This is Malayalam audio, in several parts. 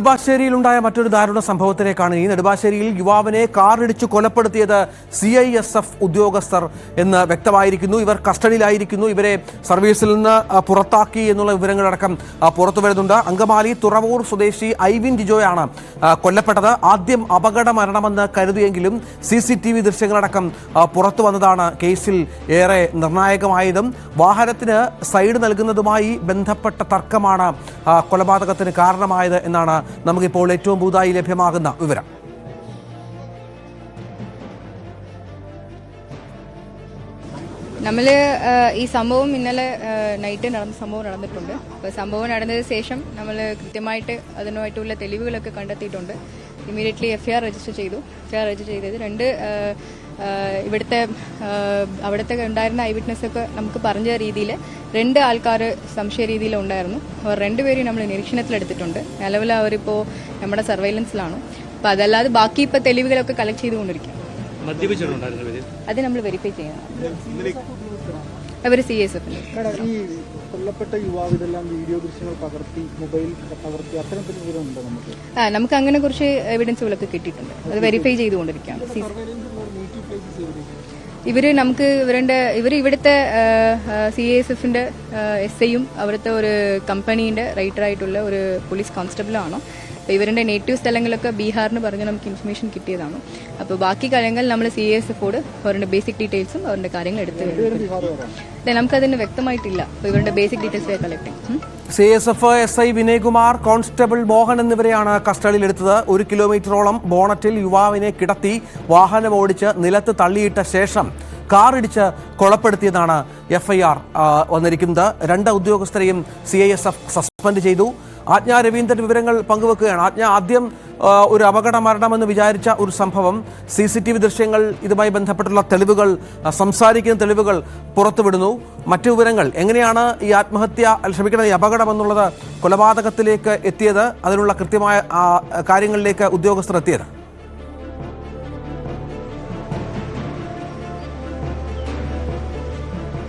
നെടുമ്പാശ്ശേരിയിലുണ്ടായ മറ്റൊരു ദാരുണ സംഭവത്തിലേക്കാണ് ഈ നെടുമ്പാശ്ശേരിയിൽ യുവാവിനെ കാറിടിച്ചു കൊലപ്പെടുത്തിയത് സി ഐ എസ് എഫ് ഉദ്യോഗസ്ഥർ എന്ന് വ്യക്തമായിരിക്കുന്നു. ഇവർ കസ്റ്റഡിയിലായിരിക്കുന്നു. ഇവരെ സർവീസിൽ നിന്ന് പുറത്താക്കി എന്നുള്ള വിവരങ്ങളടക്കം പുറത്തു വരുന്നുണ്ട്. അങ്കമാലി തുറവൂർ സ്വദേശി ഐവിൻ ജിജോയാണ് കൊല്ലപ്പെട്ടത്. ആദ്യം അപകട മരണമെന്ന് കരുതിയെങ്കിലും സി സി ടി വി ദൃശ്യങ്ങളടക്കം പുറത്തു വന്നതാണ് കേസിൽ ഏറെ നിർണായകമായതും. വാഹനത്തിന് സൈഡ് നൽകുന്നതുമായി ബന്ധപ്പെട്ട തർക്കമാണ് കൊലപാതകത്തിന് കാരണമായത് എന്നാണ് നമുക്കിപ്പോൾ ഏറ്റവും പുതുതായി ലഭ്യമാകുന്ന വിവരം. നമ്മൾ ഈ സംഭവം ഇന്നലെ നൈറ്റ് നടന്ന സംഭവം നടന്നിട്ടുണ്ട്. അപ്പോൾ സംഭവം നടന്നതിന് ശേഷം നമ്മൾ കൃത്യമായിട്ട് അതിനുമായിട്ടുള്ള തെളിവുകളൊക്കെ കണ്ടെത്തിയിട്ടുണ്ട്. ഇമീഡിയറ്റ്ലി എഫ് ആർ രജിസ്റ്റർ ചെയ്തു. എഫ് ആർ രജിസ്റ്റർ ചെയ്തത് രണ്ട് ഇവിടുത്തെ അവിടുത്തെ ഉണ്ടായിരുന്ന ഐ വിറ്റ്നസ് ഒക്കെ നമുക്ക് പറഞ്ഞ രീതിയിൽ രണ്ട് ആൾക്കാർ സംശയ രീതിയിൽ ഉണ്ടായിരുന്നു. അവർ രണ്ടുപേരെയും നമ്മൾ നിരീക്ഷണത്തിലെടുത്തിട്ടുണ്ട് നിലവിൽ അവരിപ്പോൾ നമ്മുടെ സർവൈലൻസിലാണ് അപ്പോൾ അതല്ലാതെ ബാക്കി ഇപ്പോൾ തെളിവുകളൊക്കെ കളക്ട് ചെയ്തുകൊണ്ടിരിക്കും അത് നമ്മൾ വെരിഫൈ ചെയ്യണം. അവർ സി എസ് എഫിന് മേഡം, ഈ കൊല്ലപ്പെട്ട യുവാവ് ഇതെല്ലാം വീഡിയോ ദൃശ്യങ്ങൾ പകർത്തി മൊബൈൽ പകർത്തി അത്തരത്തിൽ വിവരമുണ്ടോ നമുക്ക്? ആ നമുക്ക് അങ്ങനെ കുറച്ച് എവിഡൻസുകളൊക്കെ കിട്ടിയിട്ടുണ്ട്. അത് വെരിഫൈ ചെയ്തുകൊണ്ടിരിക്കുകയാണ്. ഇവർ നമുക്ക് ഇവരുടെ ഇവർ ഇവിടുത്തെ സി എസ് എഫിന്റെ എസ് ഐയും അവിടുത്തെ ഒരു കമ്പനീന്റെ റൈറ്റർ ആയിട്ടുള്ള ഒരു പോലീസ് കോൺസ്റ്റബിളാണ് അപ്പോൾ ഇവരുടെ നേറ്റീവ് സ്ഥലങ്ങളൊക്കെ ബീഹാറിന് പറഞ്ഞ് നമുക്ക് ഇൻഫർമേഷൻ കിട്ടിയതാണ്. അപ്പോൾ ബാക്കി കാര്യങ്ങൾ നമ്മൾ സി എസ് എഫോട് അവരുടെ ബേസിക് ഡീറ്റെയിൽസും അവരുടെ കാര്യങ്ങൾ എടുത്തു അതെ നമുക്കതിന് വ്യക്തമായിട്ടില്ല. അപ്പോൾ ഇവരുടെ ബേസിക് ഡീറ്റെയിൽസ് കളക്ട് ചെയ്യും. C S F S I Vinaykumar constable Mohan എന്നിവരെയാണ് കസ്റ്റഡിയിലെടുത്തത് ഒരു കിലോമീറ്ററോളം ബോണറ്റിൽ യുവാവിനെ കിടത്തി വാഹനം ഓടിച്ച് നിലത്ത് തള്ളിയിട്ട ശേഷം കാറിടിച്ച് കൊലപ്പെടുത്തിയതാണ് എഫ്ഐആർ ഐ ആർ വന്നിരിക്കുന്നത്. രണ്ട് ഉദ്യോഗസ്ഥരെയും C I S F suspend ചെയ്തു. ആജ്ഞ രവീന്ദ്രൻ വിവരങ്ങൾ പങ്കുവെക്കുകയാണ്. ആജ്ഞ ആദ്യം ഒരു അപകട മരണമെന്ന് വിചാരിച്ച ഒരു സംഭവം സി സി ടി വി ദൃശ്യങ്ങൾ ഇതുമായി ബന്ധപ്പെട്ടുള്ള തെളിവുകൾ സംസാരിക്കുന്ന തെളിവുകൾ പുറത്തുവിടുന്നു. മറ്റു വിവരങ്ങൾ എങ്ങനെയാണ് ഈ ആത്മഹത്യ ക്ഷമിക്കണം ഈ അപകടം എന്നുള്ളത് കൊലപാതകത്തിലേക്ക് എത്തിയത് അതിനുള്ള കൃത്യമായ കാര്യങ്ങളിലേക്ക് ഉദ്യോഗസ്ഥർ എത്തിയത്?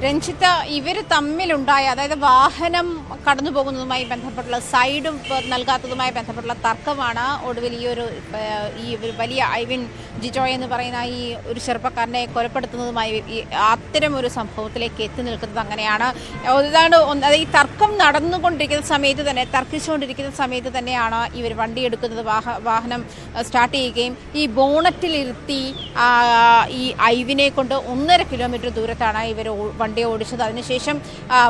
രഞ്ജിത്ത് ഇവർ തമ്മിലുണ്ടായ അതായത് വാഹനം കടന്നു പോകുന്നതുമായി ബന്ധപ്പെട്ടുള്ള സൈഡും നൽകാത്തതുമായി ബന്ധപ്പെട്ടുള്ള തർക്കമാണ് ഒടുവിൽ ഈ ഒരു ഈ ഒരു വലിയ ഐവിൻ ജിജോയ് എന്ന് പറയുന്ന ഈ ഒരു ചെറുപ്പക്കാരനെ കൊലപ്പെടുത്തുന്നതുമായി അത്തരം ഒരു സംഭവത്തിലേക്ക് എത്തി നിൽക്കുന്നത് അങ്ങനെയാണ്. ഏതാണ്ട് അതായത് ഈ തർക്കം നടന്നുകൊണ്ടിരിക്കുന്ന സമയത്ത് തന്നെ തർക്കിച്ചുകൊണ്ടിരിക്കുന്ന സമയത്ത് തന്നെയാണ് ഇവർ വണ്ടി എടുക്കുന്നത് വാഹ വാഹനം സ്റ്റാർട്ട് ചെയ്യുകയും ഈ ബോണറ്റിലിരുത്തി ഈ ഐവിനെ കൊണ്ട് ഒന്നര കിലോമീറ്റർ ദൂരത്താണ് ഇവർ വണ്ടി ഓടിച്ചത്. അതിനുശേഷം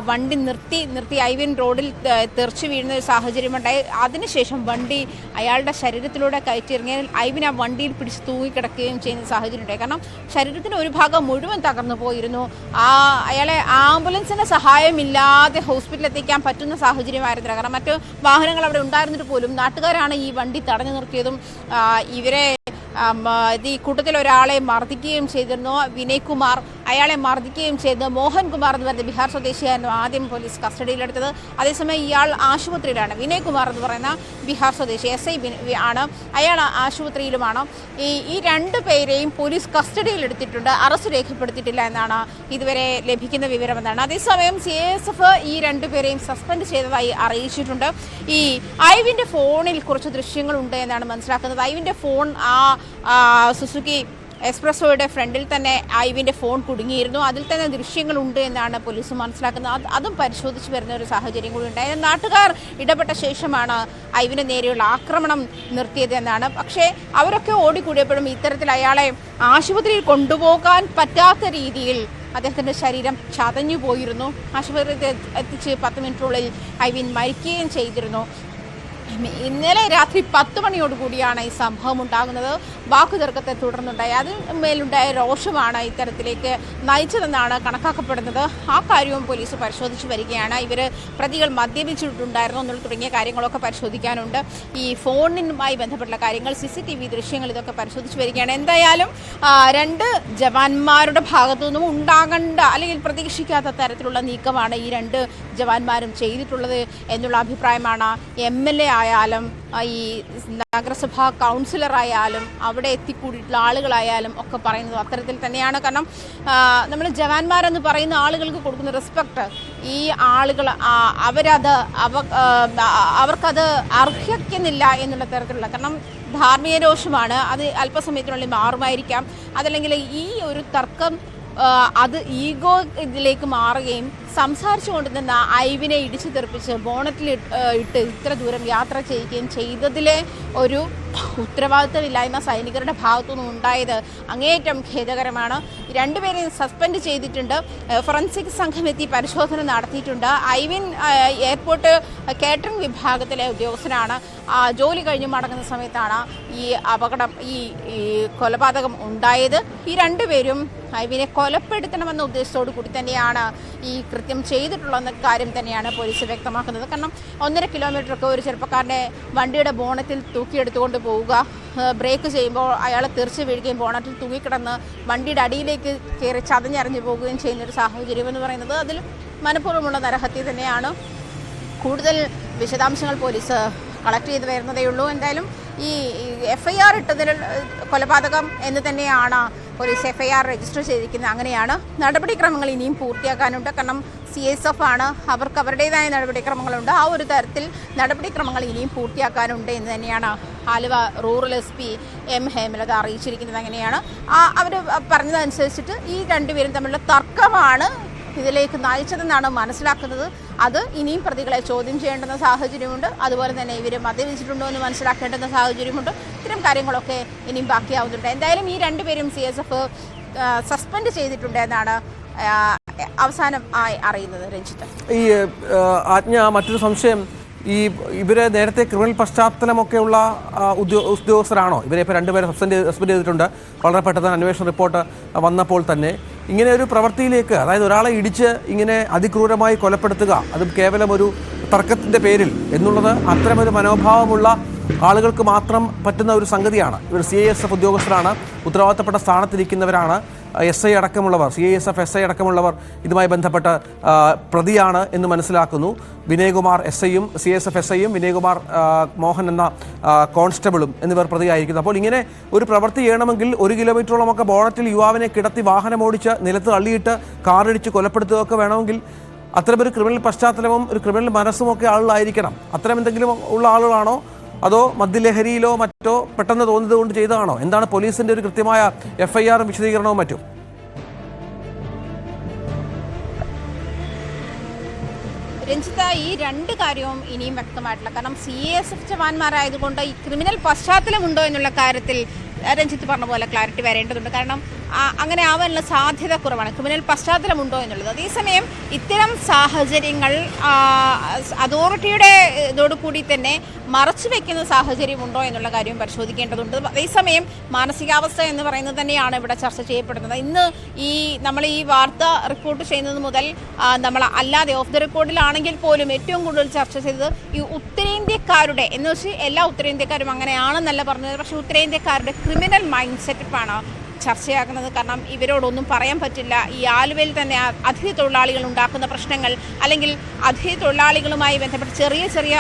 വണ്ടി നിർത്തി നിർത്തി ഐവിൻ റോഡിൽ തെറിച്ചു വീഴുന്ന ഒരു സാഹചര്യമുണ്ടായി. അതിനുശേഷം വണ്ടി അയാളുടെ ശരീരത്തിലൂടെ കയറ്റിയിറങ്ങിയാൽ ഐവിൻ ആ വണ്ടിയിൽ പിടിച്ച് തൂങ്ങിക്കിടക്കുകയും ചെയ്യുന്ന സാഹചര്യം ഉണ്ടായി കാരണം ശരീരത്തിന് ഒരു ഭാഗം മുഴുവൻ തകർന്നു പോയിരുന്നു. ആ അയാളെ ആംബുലൻസിന്റെ സഹായമില്ലാതെ ഹോസ്പിറ്റലിൽ എത്തിക്കാൻ പറ്റുന്ന സാഹചര്യമായിരുന്നില്ല. കാരണം മറ്റ് വാഹനങ്ങൾ അവിടെ ഉണ്ടായിരുന്നിട്ട് പോലും നാട്ടുകാരാണ് ഈ വണ്ടി തടഞ്ഞു നിർത്തിയതും ഇവരെ ഈ കൂട്ടത്തിൽ ഒരാളെ മർദ്ദിക്കുകയും ചെയ്തിരുന്നു. വിനയ് കുമാർ അയാളെ മർദ്ദിക്കുകയും ചെയ്ത് മോഹൻകുമാർ എന്ന് പറയുന്ന ബീഹാർ സ്വദേശിയായിരുന്നു ആദ്യം പോലീസ് കസ്റ്റഡിയിലെടുത്തത്. അതേസമയം ഇയാൾ ആശുപത്രിയിലാണ്. വിനയ് കുമാർ എന്ന് പറയുന്ന ബീഹാർ സ്വദേശി എസ് ഐ ആണ്. അയാൾ ആശുപത്രിയിലുമാണ്. ഈ ഈ രണ്ട് പേരെയും പോലീസ് കസ്റ്റഡിയിലെടുത്തിട്ടുണ്ട്. അറസ്റ്റ് രേഖപ്പെടുത്തിയിട്ടില്ല എന്നാണ് ഇതുവരെ ലഭിക്കുന്ന വിവരം എന്നാണ് അതേസമയം സി എസ് എഫ് ഈ രണ്ടുപേരെയും സസ്പെൻഡ് ചെയ്തതായി അറിയിച്ചിട്ടുണ്ട്. ഈ ഐവിന്റെ ഫോണിൽ കുറച്ച് ദൃശ്യങ്ങളുണ്ട് എന്നാണ് മനസ്സിലാക്കുന്നത്. ഐവിന്റെ ഫോൺ ആ, സുസുക്കി എക്സ്പ്രസോയുടെ ഫ്രണ്ടിൽ തന്നെ ഐവിന്റെ ഫോൺ കുടുങ്ങിയിരുന്നു. അതിൽ തന്നെ ദൃശ്യങ്ങളുണ്ട് എന്നാണ് പോലീസ് മനസ്സിലാക്കുന്നത്. അത് പരിശോധിച്ച് വരുന്ന ഒരു സാഹചര്യം കൂടി ഉണ്ടായത് നാട്ടുകാർ ഇടപെട്ട ശേഷമാണ് ഐവിനെ നേരെയുള്ള ആക്രമണം നിർത്തിയത് എന്നാണ്. പക്ഷേ അവരൊക്കെ ഓടിക്കൂടിയപ്പോഴും ഇത്തരത്തിൽ അയാളെ ആശുപത്രിയിൽ കൊണ്ടുപോകാൻ പറ്റാത്ത രീതിയിൽ അദ്ദേഹത്തിന്റെ ശരീരം ചതഞ്ഞു പോയിരുന്നു ആശുപത്രി എത്തിച്ച് പത്ത് മിനിറ്റിനുള്ളിൽ ഐവിൻ മരിക്കുകയും ചെയ്തിരുന്നു. ഇന്നലെ രാത്രി പത്ത് മണിയോട് കൂടിയാണ് ഈ സംഭവം ഉണ്ടാകുന്നത്. വാക്കുതർക്കത്തെ തുടർന്നുണ്ടായി. അതിന്മേലുണ്ടായ രോഷമാണ് ഇത്തരത്തിലേക്ക് നയിച്ചതെന്നാണ് കണക്കാക്കപ്പെടുന്നത്. ആ കാര്യവും പോലീസ് പരിശോധിച്ചു വരികയാണ്. ഇവർ പ്രതികൾ മദ്യപിച്ചിട്ടുണ്ടായിരുന്നു എന്നുള്ള തുടങ്ങിയ കാര്യങ്ങളൊക്കെ പരിശോധിക്കാനുണ്ട്. ഈ ഫോണിനുമായി ബന്ധപ്പെട്ട കാര്യങ്ങൾ സി സി ടി വി ദൃശ്യങ്ങൾ ഇതൊക്കെ പരിശോധിച്ചു വരികയാണ്. എന്തായാലും രണ്ട് ജവാന്മാരുടെ ഭാഗത്തു നിന്നും ഉണ്ടാകേണ്ട അല്ലെങ്കിൽ പ്രതീക്ഷിക്കാത്ത തരത്തിലുള്ള നീക്കമാണ് ഈ രണ്ട് ജവാന്മാരും ചെയ്തിട്ടുള്ളത് എന്നുള്ള അഭിപ്രായമാണ് എം എൽ എ ആയാലും ഈ നഗരസഭാ കൗൺസിലറായാലും അവിടെ എത്തിക്കൂടിയിട്ടുള്ള ആളുകളായാലും ഒക്കെ പറയുന്നത് അത്തരത്തിൽ തന്നെയാണ്. കാരണം നമ്മൾ ജവാന്മാരെന്ന് പറയുന്ന ആളുകൾക്ക് കൊടുക്കുന്ന റെസ്പെക്റ്റ് ഈ ആളുകൾ അവരത് അവ അവർക്കത് അർഹിക്കുന്നില്ല എന്നുള്ള തരത്തിലുള്ള കാരണം ധാർമ്മിക രോഷമാണ്. അത് അല്പസമയത്തിനുള്ളിൽ മാറുമായിരിക്കാം. അതല്ലെങ്കിൽ ഈ ഒരു തർക്കം അത് ഈഗോ ഇതിലേക്ക് മാറുകയും സംസാരിച്ചു കൊണ്ടിരുന്ന ഐവിനെ ഇടിച്ചു തെറിപ്പിച്ച് ബോണറ്റിൽ ഇട്ട് ഇത്ര ദൂരം യാത്ര ചെയ്യുകയും ചെയ്തതിലെ ഒരു ഉത്തരവാദിത്തമില്ലായ്മ സൈനികരുടെ ഭാഗത്തുനിന്ന് ഉണ്ടായത് അങ്ങേയറ്റം ഖേദകരമാണ്. രണ്ടുപേരെയും സസ്പെൻഡ് ചെയ്തിട്ടുണ്ട്. ഫോറൻസിക് സംഘം എത്തി പരിശോധന നടത്തിയിട്ടുണ്ട്. ഐവിൻ എയർപോർട്ട് കാറ്ററിംഗ് വിഭാഗത്തിലെ ഉദ്യോഗസ്ഥനാണ്. ജോലി കഴിഞ്ഞ് മടങ്ങുന്ന സമയത്താണ് ഈ അപകടം ഈ കൊലപാതകം ഉണ്ടായത്. ഈ രണ്ടുപേരും ഐവിനെ കൊലപ്പെടുത്തണമെന്ന ഉദ്ദേശത്തോടു കൂടി തന്നെയാണ് ഈ കൃത്യം ചെയ്തിട്ടുള്ളതെന്ന കാര്യം തന്നെയാണ് പോലീസ് വ്യക്തമാക്കുന്നത്. കാരണം ഒന്നര കിലോമീറ്ററൊക്കെ ഒരു ചെറുപ്പക്കാരനെ വണ്ടിയുടെ ബോണറ്റിൽ തൂക്കിയെടുത്തുകൊണ്ട് പോവുക ബ്രേക്ക് ചെയ്യുമ്പോൾ അയാൾ തെറിച്ച് വീഴുകയും ബോണറ്റിൽ തൂങ്ങിക്കിടന്ന് വണ്ടിയുടെ അടിയിലേക്ക് കയറി ചതഞ്ഞറിഞ്ഞു പോവുകയും ചെയ്യുന്ന ഒരു സാഹചര്യം എന്ന് പറയുന്നത് അതിൽ മനഃപൂർവമുള്ള നരഹത്യ തന്നെയാണ്. കൂടുതൽ വിശദാംശങ്ങൾ പോലീസ് കളക്ട് ചെയ്ത് വരുന്നതേ ഉള്ളൂ. എന്തായാലും ഈ എഫ് ഐ ആർ ഇട്ടതിൽ കൊലപാതകം എന്ന് തന്നെയാണ് police F I R register ചെയ്തിരിക്കുന്നത്. അങ്ങനെയാണ് നടപടിക്രമങ്ങൾ ഇനിയും പൂർത്തിയാക്കാനുണ്ട്. കാരണം സി എസ് എഫ് ആണ്. അവർക്ക് അവരുടേതായ നടപടിക്രമങ്ങളുണ്ട്. ആ ഒരു തരത്തിൽ നടപടിക്രമങ്ങൾ ഇനിയും പൂർത്തിയാക്കാനുണ്ട് എന്ന് തന്നെയാണ് Aluva rural S P M Hemalatha അറിയിച്ചിരിക്കുന്നത്. അങ്ങനെയാണ്. അവർ പറഞ്ഞതനുസരിച്ചിട്ട് ഈ രണ്ടുപേരും തമ്മിലുള്ള തർക്കമാണ് ഇതിലേക്ക് നയിച്ചതെന്നാണ് മനസ്സിലാക്കുന്നത്. അത് ഇനിയും പ്രതികളെ ചോദ്യം ചെയ്യേണ്ടുന്ന സാഹചര്യമുണ്ട്. അതുപോലെ തന്നെ ഇവർ മദ്യപിച്ചിട്ടുണ്ടോ എന്ന് മനസ്സിലാക്കേണ്ടുന്ന സാഹചര്യമുണ്ട്. ഇത്തരം കാര്യങ്ങളൊക്കെ ഇനിയും ബാക്കിയാവുന്നുണ്ട്. എന്തായാലും ഈ രണ്ടുപേരും സി എസ് എഫ് സസ്പെൻഡ് ചെയ്തിട്ടുണ്ട് എന്നാണ് അവസാനം ആയി അറിയുന്നത് രഞ്ജിത്ത്. ഈ ആജ്ഞ മറ്റൊരു സംശയം ഈ ഇവരെ നേരത്തെ ക്രിമിനൽ പശ്ചാത്തലമൊക്കെയുള്ള ഉള്ള ഉദ്യോ- ഉദ്യോഗസ്ഥരാണോ? ഇവരെ ഇപ്പോൾ രണ്ടുപേരെ സസ്പെൻഡ് സസ്പെൻഡ് ചെയ്തിട്ടുണ്ട്. വളരെ പെട്ടെന്ന് അന്വേഷണ റിപ്പോർട്ട് വന്നപ്പോൾ തന്നെ ഇങ്ങനെ ഒരു പ്രവൃത്തിയിലേക്ക് അതായത് ഒരാളെ ഇടിച്ച് ഇങ്ങനെ അതിക്രൂരമായി കൊലപ്പെടുത്തുക അതും കേവലം ഒരു തർക്കത്തിന്റെ പേരിൽ എന്നുള്ളത് അത്തരമൊരു മനോഭാവമുള്ള ആളുകൾക്ക് മാത്രം പറ്റുന്ന ഒരു സംഗതിയാണ്. ഇവർ സി ഐ എസ് എഫ് ഉദ്യോഗസ്ഥരാണ് ഉത്തരവാദിത്തപ്പെട്ട സ്ഥാനത്തിരിക്കുന്നവരാണ്. എസ് ഐ അടക്കമുള്ളവർ C I S F S I അടക്കമുള്ളവർ ഇതുമായി ബന്ധപ്പെട്ട പ്രതിയാണ് എന്ന് മനസ്സിലാക്കുന്നു. വിനയകുമാർ എസ് ഐയും സി എസ് എഫ് എസ് ഐയും വിനയകുമാർ മോഹൻ എന്ന കോൺസ്റ്റബിളും എന്നിവർ പ്രതിയായിരിക്കുന്നു. അപ്പോൾ ഇങ്ങനെ ഒരു പ്രവൃത്തി ചെയ്യണമെങ്കിൽ ഒരു കിലോമീറ്ററോളമൊക്കെ ബോണറ്റിൽ യുവാവിനെ കിടത്തി വാഹനമോടിച്ച് നിലത്ത് തള്ളിയിട്ട് കാറിടിച്ച് കൊലപ്പെടുത്തുകയൊക്കെ വേണമെങ്കിൽ അത്തരമൊരു ക്രിമിനൽ പശ്ചാത്തലവും ഒരു ക്രിമിനൽ മനസ്സുമൊക്കെ ആളുകളായിരിക്കണം. അത്തരം എന്തെങ്കിലും ഉള്ള ആളുകളാണോ? അതോ മദ്യലഹരിയിലോ മറ്റോ പെട്ടെന്ന് തോന്നിയത് കൊണ്ട് ചെയ്തതാണോ? എന്താണ് പോലീസിന്റെ ഒരു കൃത്യമായ എഫ് ഐ ആറും വിശദീകരണവും മറ്റും? രഞ്ജിത്ത ഈ രണ്ട് കാര്യവും ഇനിയും വ്യക്തമായിട്ടില്ല. കാരണം സി എസ് എഫ് ജവാന്മാരായതുകൊണ്ട് ഈ ക്രിമിനൽ പശ്ചാത്തലമുണ്ടോ എന്നുള്ള കാര്യത്തിൽ രഞ്ജിത്ത് പറഞ്ഞ പോലെ ക്ലാരിറ്റി വരേണ്ടതുണ്ട്. കാരണം അങ്ങനെ ആവാനുള്ള സാധ്യത കുറവാണ്. ക്രിമിനൽ പശ്ചാത്തലമുണ്ടോ എന്നുള്ളത്. അതേസമയം ഇത്തരം സാഹചര്യങ്ങൾ അതോറിറ്റിയുടെ ഇതോടു കൂടി തന്നെ മറച്ചു വെക്കുന്ന സാഹചര്യമുണ്ടോ എന്നുള്ള കാര്യം പരിശോധിക്കേണ്ടതുണ്ട്. അതേസമയം മാനസികാവസ്ഥ എന്ന് പറയുന്നത് തന്നെയാണ് ഇവിടെ ചർച്ച ചെയ്യപ്പെടുന്നത്. ഇന്ന് ഈ നമ്മൾ ഈ വാർത്ത റിപ്പോർട്ട് ചെയ്യുന്നത് മുതൽ നമ്മൾ അല്ലാതെ ഓഫ് ദി റെക്കോർഡിലാണെങ്കിൽ പോലും ഏറ്റവും കൂടുതൽ ചർച്ച ചെയ്തത് ഈ ഉത്തരേന്ത്യക്കാരുടെ എന്ന് വെച്ചാൽ എല്ലാ ഉത്തരേന്ത്യക്കാരും അങ്ങനെയാണെന്നല്ല പറഞ്ഞത്. പക്ഷേ ഉത്തരേന്ത്യക്കാരുടെ ക്രിമിനൽ മൈൻഡ് സെറ്റപ്പാണ് ചർച്ചയാക്കുന്നത് കാരണം ഇവരോടൊന്നും പറയാൻ പറ്റില്ല. ഈ ആലുവയിൽ തന്നെ അതിഥി തൊഴിലാളികൾ ഉണ്ടാക്കുന്ന പ്രശ്നങ്ങൾ അല്ലെങ്കിൽ അതിഥി തൊഴിലാളികളുമായി ബന്ധപ്പെട്ട് ചെറിയ ചെറിയ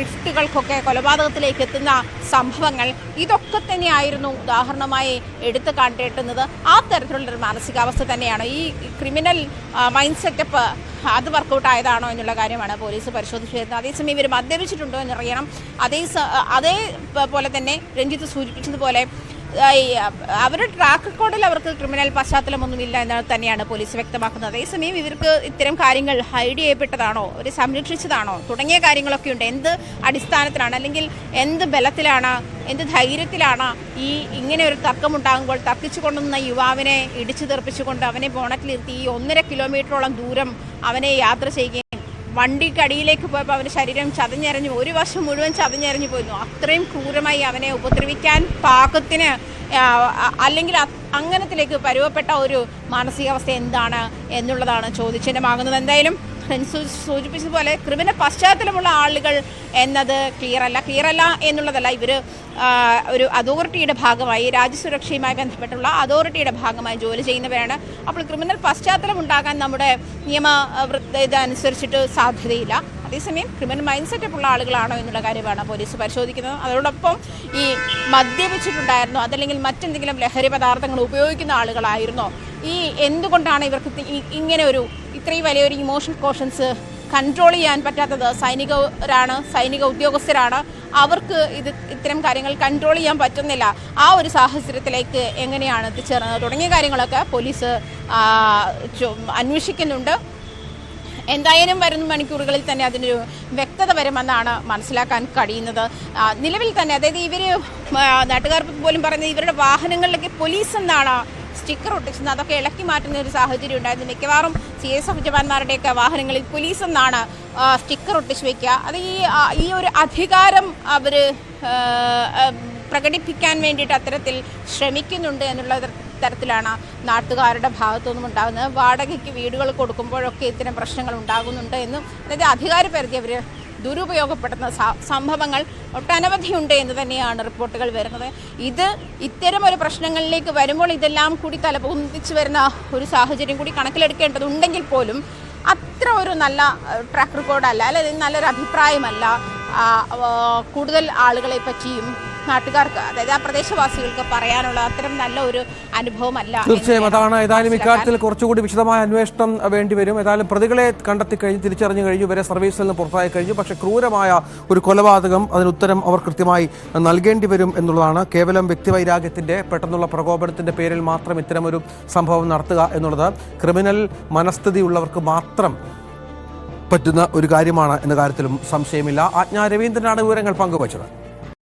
റിഫ്റ്റുകൾക്കൊക്കെ കൊലപാതകത്തിലേക്ക് എത്തുന്ന സംഭവങ്ങൾ ഇതൊക്കെ തന്നെയായിരുന്നു ഉദാഹരണമായി എടുത്തു കാട്ടിയിട്ടുന്നത് ആ തരത്തിലുള്ളൊരു മാനസികാവസ്ഥ തന്നെയാണ്. ഈ ക്രിമിനൽ മൈൻഡ് സെറ്റപ്പ് അത് വർക്കൗട്ട് ആയതാണോ എന്നുള്ള കാര്യമാണ് പോലീസ് പരിശോധിച്ചു വരുന്നത് അതേസമയം ഇവർ മദ്യപിച്ചിട്ടുണ്ടോ എന്നറിയണം. അതേ അതേ പോലെ തന്നെ രഞ്ജിത്ത് സൂചിപ്പിച്ചതുപോലെ അവരുടെ ട്രാക്ക് റെക്കോർഡിൽ അവർക്ക് ക്രിമിനൽ പശ്ചാത്തലമൊന്നുമില്ല എന്ന് തന്നെയാണ് പോലീസ് വ്യക്തമാക്കുന്നത്. അതേസമയം ഇവർക്ക് ഇത്തരം കാര്യങ്ങൾ ഹൈഡ് ചെയ്യപ്പെട്ടതാണോ? അവർ സംരക്ഷിച്ചതാണോ? തുടങ്ങിയ കാര്യങ്ങളൊക്കെ ഉണ്ട്. എന്ത് അടിസ്ഥാനത്തിലാണ് അല്ലെങ്കിൽ എന്ത് ബലത്തിലാണ് എന്ത് ധൈര്യത്തിലാണ് ഈ ഇങ്ങനെ ഒരു തർക്കമുണ്ടാകുമ്പോൾ തർക്കിച്ചു കൊണ്ടുവന്ന യുവാവിനെ ഇടിച്ചു തെറിപ്പിച്ചുകൊണ്ട് അവനെ ബോണറ്റിലിരുത്തി ഈ ഒന്നര കിലോമീറ്ററോളം ദൂരം അവനെ യാത്ര ചെയ്യുകയും വണ്ടിക്ക് കടിയിലേക്ക് പോയപ്പോൾ അവന്റെ ശരീരം ചതഞ്ഞെറിഞ്ഞു. ഒരു വശം മുഴുവൻ ചതഞ്ഞെറിഞ്ഞു പോയിരുന്നു. അത്രയും ക്രൂരമായി അവനെ ഉപദ്രവിക്കാൻ പാകത്തിന് അല്ലെങ്കിൽ അങ്ങനത്തിലേക്ക് പരുവപ്പെട്ട ഒരു മാനസികാവസ്ഥ എന്താണ് എന്നുള്ളതാണ് ചോദ്യചിഹ്നമാകുന്നത് എന്തായാലും സൂചിപ്പിച്ചതുപോലെ ക്രിമിനൽ പശ്ചാത്തലമുള്ള ആളുകൾ എന്നത് ക്ലിയറല്ല. ക്ലിയറല്ല എന്നുള്ളതല്ല ഇവർ ഒരു അതോറിറ്റിയുടെ ഭാഗമായി രാജ്യസുരക്ഷയുമായി ബന്ധപ്പെട്ടുള്ള അതോറിറ്റിയുടെ ഭാഗമായി ജോലി ചെയ്യുന്നവരാണ്. അപ്പോൾ ക്രിമിനൽ പശ്ചാത്തലം ഉണ്ടാകാൻ നമ്മുടെ നിയമ ഇതനുസരിച്ചിട്ട് സാധ്യതയില്ല. അതേസമയം ക്രിമിനൽ മൈൻഡ് സെറ്റപ്പ് ഉള്ള ആളുകളാണോ എന്നുള്ള കാര്യമാണ് പോലീസ് പരിശോധിക്കുന്നത്. അതോടൊപ്പം ഈ മദ്യപിച്ചിട്ടുണ്ടായിരുന്നോ അതല്ലെങ്കിൽ മറ്റെന്തെങ്കിലും ലഹരി പദാർത്ഥങ്ങൾ ഉപയോഗിക്കുന്ന ആളുകളായിരുന്നോ ഈ എന്തുകൊണ്ടാണ് ഇവർക്ക് ഇങ്ങനെ ഒരു ഇത്രയും വലിയൊരു ഇമോഷണൽ കോഷൻസ് കൺട്രോൾ ചെയ്യാൻ പറ്റാത്തത് സൈനികരാണ് സൈനിക ഉദ്യോഗസ്ഥരാണ്. അവർക്ക് ഇത് ഇത്തരം കാര്യങ്ങൾ കൺട്രോൾ ചെയ്യാൻ പറ്റുന്നില്ല. ആ ഒരു സാഹചര്യത്തിലേക്ക് എങ്ങനെയാണ് എത്തിച്ചേർന്നത്? തുടങ്ങിയ കാര്യങ്ങളൊക്കെ പോലീസ് അന്വേഷിക്കുന്നുണ്ട്. എന്തായാലും വരുന്ന മണിക്കൂറുകളിൽ തന്നെ അതിനൊരു വ്യക്തത വരുമെന്നാണ് മനസ്സിലാക്കാൻ കഴിയുന്നത്. നിലവിൽ തന്നെ അതായത് ഇവർ നാട്ടുകാർ പോലും പറയുന്നത് ഇവരുടെ വാഹനങ്ങളിലൊക്കെ പോലീസ് എന്നാണ് സ്റ്റിക്കർ ഒട്ടിച്ചത് അതൊക്കെ ഇളക്കി മാറ്റുന്ന ഒരു സാഹചര്യം ഉണ്ടായിരുന്നു. മിക്കവാറും സി എസ് എഫ് ജവാന്മാരുടെയൊക്കെ വാഹനങ്ങളിൽ പോലീസ് എന്നാണ് സ്റ്റിക്കർ ഒട്ടിച്ചു വയ്ക്കുക അത് ഈ ഈ ഒരു അധികാരം അവർ പ്രകടിപ്പിക്കാൻ വേണ്ടിയിട്ട് അത്തരത്തിൽ ശ്രമിക്കുന്നുണ്ട് എന്നുള്ള തരത്തിലാണ് നാട്ടുകാരുടെ ഭാഗത്തുനിന്നും ഉണ്ടാകുന്നത്. വാടകയ്ക്ക് വീടുകൾ കൊടുക്കുമ്പോഴൊക്കെ ഇത്തരം പ്രശ്നങ്ങൾ ഉണ്ടാകുന്നുണ്ട് എന്നും അതായത് അധികാര പരിധി അവർ ദുരുപയോഗപ്പെടുത്തുന്ന സ- സംഭവങ്ങൾ ഒട്ടനവധിയുണ്ട് എന്ന് തന്നെയാണ് റിപ്പോർട്ടുകൾ വരുന്നത്. ഇത് ഇത്തരം ഒരു പ്രശ്നങ്ങളിലേക്ക് വരുമ്പോൾ ഇതെല്ലാം കൂടി തലപൊന്തിച്ച് വരുന്ന ഒരു സാഹചര്യം കൂടി കണക്കിലെടുക്കേണ്ടതുണ്ടെങ്കിൽ പോലും അത്ര ഒരു നല്ല ട്രാക്ക് റെക്കോർഡല്ല അല്ലെങ്കിൽ നല്ലൊരു അഭിപ്രായമല്ല കൂടുതൽ ആളുകളെ പറ്റിയും നാട്ടുകാർക്ക് അതായത് ആ പ്രദേശവാസികൾക്ക് പറയാനുള്ള അത്തരം നല്ല ഒരു അനുഭവമല്ല തീർച്ചയായും അതാണ്. ഏതായാലും ഇക്കാര്യത്തിൽ കുറച്ചുകൂടി വിശദമായ അന്വേഷണം വേണ്ടി വരും ഏതായാലും പ്രതികളെ കണ്ടെത്തി കഴിഞ്ഞ് തിരിച്ചറിഞ്ഞു കഴിഞ്ഞു. ഇവരെ സർവീസിൽ നിന്ന് പുറത്തായി കഴിഞ്ഞു. പക്ഷേ ക്രൂരമായ ഒരു കൊലപാതകം അതിന് ഉത്തരം അവർ കൃത്യമായി നൽകേണ്ടി വരും എന്നുള്ളതാണ്. കേവലം വ്യക്തിവൈരാഗ്യത്തിന്റെ പെട്ടെന്നുള്ള പ്രകോപനത്തിന്റെ പേരിൽ മാത്രം ഇത്തരമൊരു സംഭവം നടത്തുക എന്നുള്ളത് ക്രിമിനൽ മനസ്ഥിതിയുള്ളവർക്ക് മാത്രം പറ്റുന്ന ഒരു കാര്യമാണ് എന്ന കാര്യത്തിലും സംശയമില്ല. ആജ്ഞ രവീന്ദ്രനാണ് വിവരങ്ങൾ പങ്കുവച്ചത്.